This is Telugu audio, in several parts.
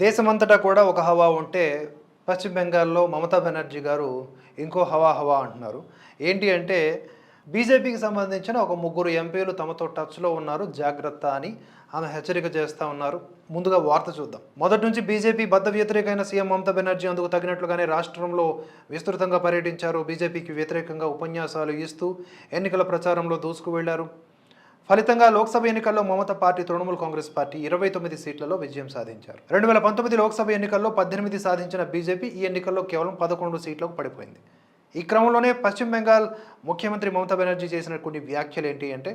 దేశమంతటా కూడా ఒక హవా ఉంటే పశ్చిమ బెంగాల్లో మమతా బెనర్జీ గారు ఇంకో హవా హవా అంటున్నారు. ఏంటి అంటే బీజేపీకి సంబంధించిన ఒక ముగ్గురు ఎంపీలు తమతో టచ్లో ఉన్నారు జాగ్రత్త అని ఆమె హెచ్చరిక చేస్తూ ఉన్నారు. ముందుగా వార్త చూద్దాం. మొదటి నుంచి బీజేపీ బద్ద వ్యతిరేకమైన సీఎం మమతా బెనర్జీ అందుకు తగినట్లుగానే రాష్ట్రంలో విస్తృతంగా పర్యటించారు. బీజేపీకి వ్యతిరేకంగా ఉపన్యాసాలు ఇస్తూ ఎన్నికల ప్రచారంలో దూసుకు వెళ్ళారు ఫలితంగా లోక్సభ ఎన్నికల్లో మమత పార్టీ తృణమూల్ కాంగ్రెస్ పార్టీ ఇరవై తొమ్మిది సీట్లలో విజయం సాధించారు. రెండు వేల పంతొమ్మిది లోక్సభ ఎన్నికల్లో పద్దెనిమిది సాధించిన బీజేపీ ఈ ఎన్నికల్లో కేవలం పదకొండు సీట్లకు పడిపోయింది. ఈ క్రమంలోనే పశ్చిమ బెంగాల్ ముఖ్యమంత్రి మమతా బెనర్జీ చేసిన కొన్ని వ్యాఖ్యలు ఏంటి అంటే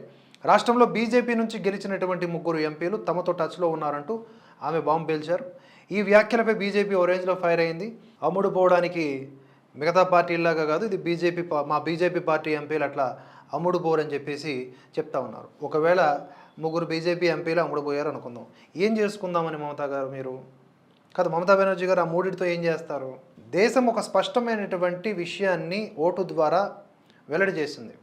రాష్ట్రంలో బీజేపీ నుంచి గెలిచినటువంటి ముగ్గురు ఎంపీలు తమతో టచ్లో ఉన్నారంటూ ఆమె బాంబు పేల్చారు. ఈ వ్యాఖ్యలపై బీజేపీ ఓ రేంజ్లో ఫైర్ అయింది. అమ్ముడు పోవడానికి మిగతా పార్టీలాగా కాదు ఇది బీజేపీ మా బీజేపీ పార్టీ ఎంపీలు అట్లా అమ్ముడు అని చెప్పేసి చెప్తా ఉన్నారు. ఒకవేళ ముగ్గురు బీజేపీ ఎంపీలు అమ్ముడు పోయారు అనుకుందాం. ఏం చేసుకుందామని మమతా గారు మీరు? కాదు మమతా బెనర్జీ గారు ఆ మూడిటితో ఏం చేస్తారు? దేశం ఒక స్పష్టమైనటువంటి విషయాన్ని ఓటు ద్వారా వెల్లడి చేసింది.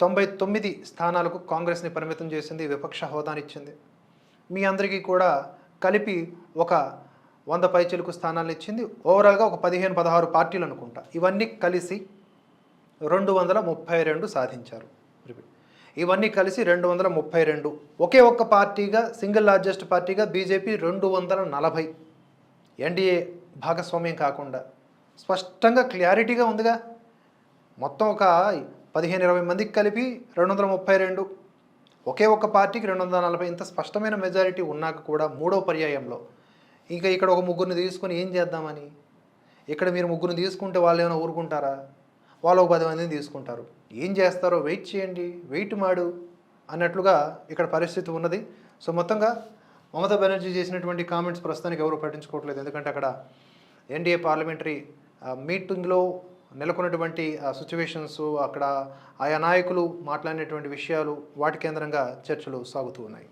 తొంభై తొమ్మిది స్థానాలకు కాంగ్రెస్ని పరిమితం చేసింది విపక్ష హోదానిచ్చింది మీ అందరికీ కూడా కలిపి ఒక వంద పైచిలుకు స్థానాలు ఇచ్చింది. ఓవరాల్గా ఒక పదిహేను పదహారు పార్టీలు అనుకుంటా. ఇవన్నీ కలిసి రెండు వందల ముప్పై రెండు సాధించారు. ఇవన్నీ కలిసి రెండు వందల ముప్పై రెండు. ఒకే ఒక్క పార్టీగా సింగిల్ లార్జెస్ట్ పార్టీగా బీజేపీ రెండు వందల నలభై. ఎన్డీఏ భాగస్వామ్యం కాకుండా స్పష్టంగా క్లారిటీగా ఉందిగా. మొత్తం ఒక పదిహేను ఇరవై మందికి కలిపి రెండు వందల ముప్పై రెండు. ఒకే ఒక్క పార్టీకి రెండు వందల నలభై. ఇంత స్పష్టమైన మెజారిటీ ఉన్నాక కూడా మూడో పర్యాయంలో ఇంకా ఇక్కడ ఒక ముగ్గురిని తీసుకొని ఏం చేద్దామని? ఇక్కడ మీరు ముగ్గురిని తీసుకుంటే వాళ్ళు ఏమైనా ఊరుకుంటారా? వాళ్ళు ఒక పది మందిని తీసుకుంటారు. ఏం చేస్తారో వెయిట్ చేయండి వెయిట్ మాడు అన్నట్లుగా ఇక్కడ పరిస్థితి ఉన్నది. సో మొత్తంగా మమతా బెనర్జీ చేసినటువంటి కామెంట్స్ ప్రస్తుతానికి ఎవరు పట్టించుకోవట్లేదు. ఎందుకంటే అక్కడ ఎన్డీఏ పార్లమెంటరీ మీటింగ్లో నెలకొన్నటువంటి సిచ్యువేషన్స్ అక్కడ ఆయా నాయకులు మాట్లాడినటువంటి విషయాలు వాటి కేంద్రంగా చర్చలు సాగుతూ ఉన్నాయి.